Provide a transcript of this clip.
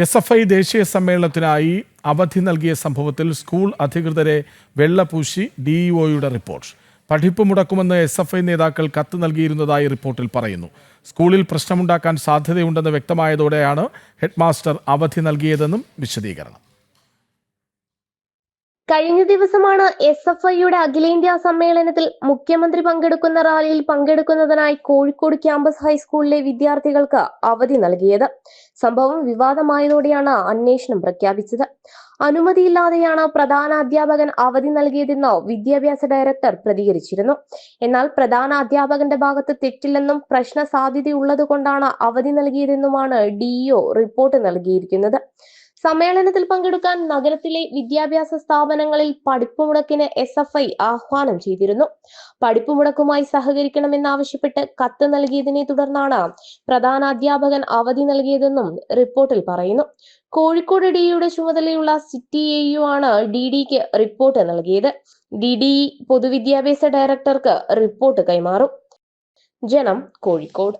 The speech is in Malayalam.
എസ് എഫ് ഐ ദേശീയ സമ്മേളനത്തിനായി അവധി നൽകിയ സംഭവത്തിൽ സ്കൂൾ അധികൃതരെ വെള്ളപൂശി ഡിഇഒയുടെ റിപ്പോർട്ട്. പഠിപ്പ് മുടക്കുമെന്ന് എസ് എഫ് ഐ നേതാക്കൾ കത്ത് നൽകിയിരുന്നതായി റിപ്പോർട്ടിൽ പറയുന്നു. സ്കൂളിൽ പ്രശ്നമുണ്ടാക്കാൻ സാധ്യതയുണ്ടെന്ന് വ്യക്തമായതോടെയാണ് ഹെഡ്മാസ്റ്റർ അവധി നൽകിയതെന്നും വിശദീകരണം. കഴിഞ്ഞ ദിവസമാണ് എസ് എഫ് ഐയുടെ അഖിലേന്ത്യാ സമ്മേളനത്തിൽ മുഖ്യമന്ത്രി പങ്കെടുക്കുന്ന റാലിയിൽ പങ്കെടുക്കുന്നതിനായി കോഴിക്കോട് ക്യാമ്പസ് ഹൈസ്കൂളിലെ വിദ്യാർത്ഥികൾക്ക് അവധി നൽകിയത്. സംഭവം വിവാദമായതോടെയാണ് അന്വേഷണം പ്രഖ്യാപിച്ചത്. അനുമതിയില്ലാതെയാണ് പ്രധാന അധ്യാപകൻ അവധി നൽകിയതെന്ന് വിദ്യാഭ്യാസ ഡയറക്ടർ പ്രതികരിച്ചിരുന്നു. എന്നാൽ പ്രധാന അധ്യാപകന്റെ ഭാഗത്ത് തെറ്റില്ലെന്നും പ്രശ്ന സാധ്യതയുള്ളതുകൊണ്ടാണ് അവധി നൽകിയതെന്നുമാണ് ഡിഇഒ റിപ്പോർട്ട് നൽകിയിരിക്കുന്നത്. സമ്മേളനത്തിൽ പങ്കെടുക്കാൻ നഗരത്തിലെ വിദ്യാഭ്യാസ സ്ഥാപനങ്ങളിൽ പഠിപ്പ് മുടക്കിന് എസ് എഫ് ഐ ആഹ്വാനം ചെയ്തിരുന്നു. പഠിപ്പ് മുടക്കുമായി സഹകരിക്കണമെന്നാവശ്യപ്പെട്ട് കത്ത് നൽകിയതിനെ തുടർന്നാണ് പ്രധാന അധ്യാപകൻ അവധി നൽകിയതെന്നും റിപ്പോർട്ടിൽ പറയുന്നു. കോഴിക്കോട് ഡിയുടെ ചുമതലയുള്ള സിറ്റി എ യു ആണ് ഡി ഡിക്ക് റിപ്പോർട്ട് നൽകിയത്. ഡി ഡി പൊതുവിദ്യാഭ്യാസ ഡയറക്ടർക്ക് റിപ്പോർട്ട് കൈമാറും. ജനം കോഴിക്കോട്.